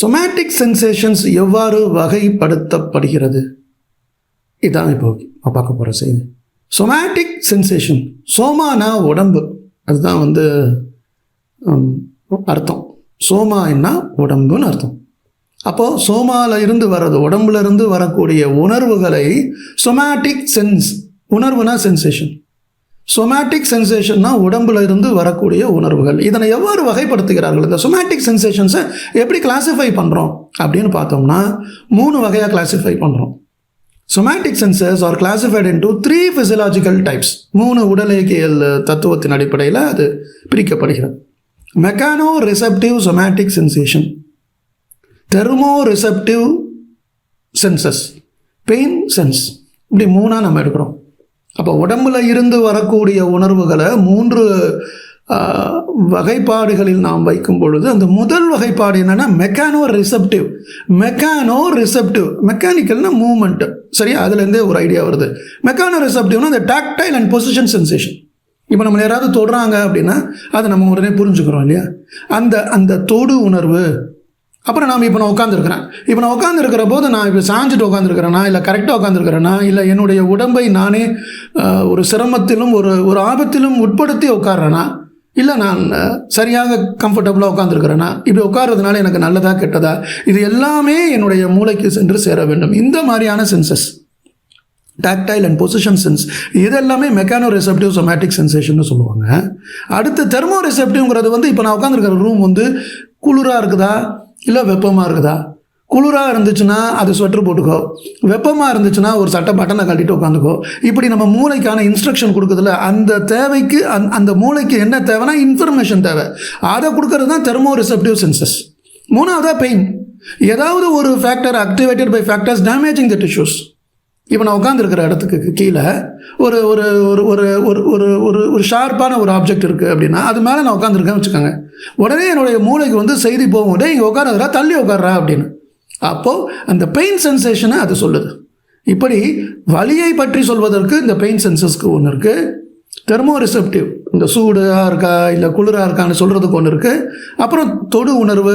Somatic sensations எவ்வாறு வகைப்படுத்தப்படுகிறது? இதுதான் இப்போ நான் பார்க்க போகிற செய்தி. சொமேட்டிக் சென்சேஷன் சோமானா உடம்பு. அதுதான் வந்து அர்த்தம். சோமா என்ன உடம்புன்னு அர்த்தம். அப்போது சோமாவில் இருந்து வர்றது உடம்புல இருந்து வரக்கூடிய உணர்வுகளை சொமேட்டிக் சென்ஸ் உணர்வுனா சென்சேஷன் சொமேட்டிக் சென்சேஷன்னா உடம்புல இருந்து வரக்கூடிய உணர்வுகள். இதனை எவ்வாறு வகைப்படுத்துகிறார்கள்? இந்த சொமேட்டிக் சென்சேஷன்ஸை எப்படி கிளாஸிஃபை பண்ணுறோம் அப்படின்னு பார்த்தோம்னா மூணு வகையாக கிளாஸிஃபை பண்ணுறோம் somatic senses are classified into three physiological types மூணு உடலியல் தத்துவத்தின் அடிப்படையில் அது பிரிக்கப்படுகிறது. Mechano receptive somatic sensation thermo receptive senses pain sense இப்படி மூணாக நம்ம எடுக்கிறோம். அப்போ உடம்புல இருந்து வரக்கூடிய உணர்வுகளை மூன்று வகைப்பாடுகளில் நாம் வைக்கும் பொழுது அந்த முதல் வகைப்பாடு என்னென்னா மெக்கானோ ரிசப்டிவ் மெக்கானோ ரிசப்டிவ் மெக்கானிக்கல்னா மூமெண்ட் சரியா? அதுலேருந்தே ஒரு ஐடியா வருது. மெக்கானோ ரிசப்டிவ்னா அந்த டாக்டைல் அண்ட் பொசிஷன் சென்சேஷன் இப்போ நம்ம யாராவது தொடுறாங்க அப்படின்னா அதை நம்ம உடனே புரிஞ்சுக்கிறோம் இல்லையா? அந்த அந்த தொடு உணர்வு அப்புறம் நாம் இப்போ நான் உட்காந்துருக்கிறேன் இப்போ நான் உட்காந்துருக்கிற போது நான் இப்போ சாஞ்சிட்டு உட்காந்துருக்கிறேனா இல்லை கரெக்டாக உட்காந்துருக்கிறேனா இல்லை என்னுடைய உடம்பை நானே ஒரு சிரமத்திலும் ஒரு ஒரு ஆபத்திலும் உட்படுத்தி உட்கார்றேனா? இல்லை நான் சரியாக கம்ஃபர்டபுளாக உட்காந்துருக்குறேனா இப்படி உட்கார்றதுனால எனக்கு நல்லதா கெட்டதா? இது எல்லாமே என்னுடைய மூளைக்கு சென்று சேர வேண்டும். இந்த மாதிரியான senses tactile and position sense இது எல்லாமே மெக்கானோ ரிசப்டிவ் சொமேட்டிக் சென்சேஷன் சொல்லுவாங்க. அடுத்து தெர்மோ ரிசப்டிவ்ங்கிறது வந்து இப்போ நான் உட்காந்துருக்கிற ரூம் வந்து குளிராக இருக்குதா? இல்லை வெப்பமாக இருக்குதா? குளிராக இருந்துச்சுன்னா அது ஸ்வெட்டர் போட்டுக்கோ. வெப்பமாக இருந்துச்சுன்னா ஒரு சட்டை பட்டனை கட்டிட்டு உட்காந்துக்கோ. இப்படி நம்ம மூளைக்கான இன்ஸ்ட்ரக்ஷன் கொடுக்குறதுல அந்த தேவைக்கு அந் அந்த மூளைக்கு என்ன தேவைன்னா இன்ஃபர்மேஷன் தேவை. அதை கொடுக்கறது தான் தெர்மோ ரிசப்டிவ் சென்சஸ் மூணாவதாக பெயின் ஏதாவது ஒரு factor activated by factors damaging the tissues இப்போ நான் உட்காந்துருக்கிற இடத்துக்கு கீழே ஒரு ஒரு ஒரு ஒரு ஒரு ஒரு ஒரு ஒரு ஷார்ப்பான ஒரு ஆப்ஜெக்ட் இருக்குது அப்படின்னா அது மேலே நான் உட்காந்துருக்கேன் வச்சுக்கோங்க. உடனே என்னுடைய மூளைக்கு வந்து செய்தி போகும். டேய் இங்கே உட்காரதுரா தள்ளி உட்காரா அப்படின்னு. அப்போது அந்த பெயின் சென்சேஷனை அது சொல்லுது. இப்படி வலியை பற்றி சொல்வதற்கு இந்த பெயின் சென்சஸ்க்கு ஒன்று இருக்குது தெர்மோ ரிசப்டிவ் இந்த சூடாக இருக்கா இல்லை குளிராக இருக்கான்னு சொல்கிறதுக்கு ஒன்று இருக்குது அப்புறம் தொடு உணர்வு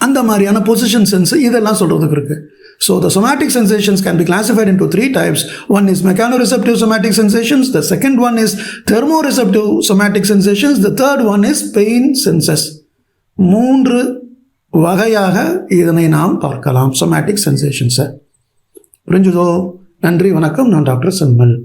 அந்த மாதிரியான பொசிஷன் சென்ஸ் இதெல்லாம் சொல்கிறதுக்கு இருக்குது So the somatic sensations can be classified into three types one is mechanoreceptive somatic sensations the second one is thermoreceptive somatic sensations the third one is pain senses மூன்று வகையாக இதனை நாம் பார்க்கலாம் சொமேட்டிக் சென்சேஷன்ஸை புரிஞ்சுதோ நன்றி வணக்கம் நான் டாக்டர் செம்மல்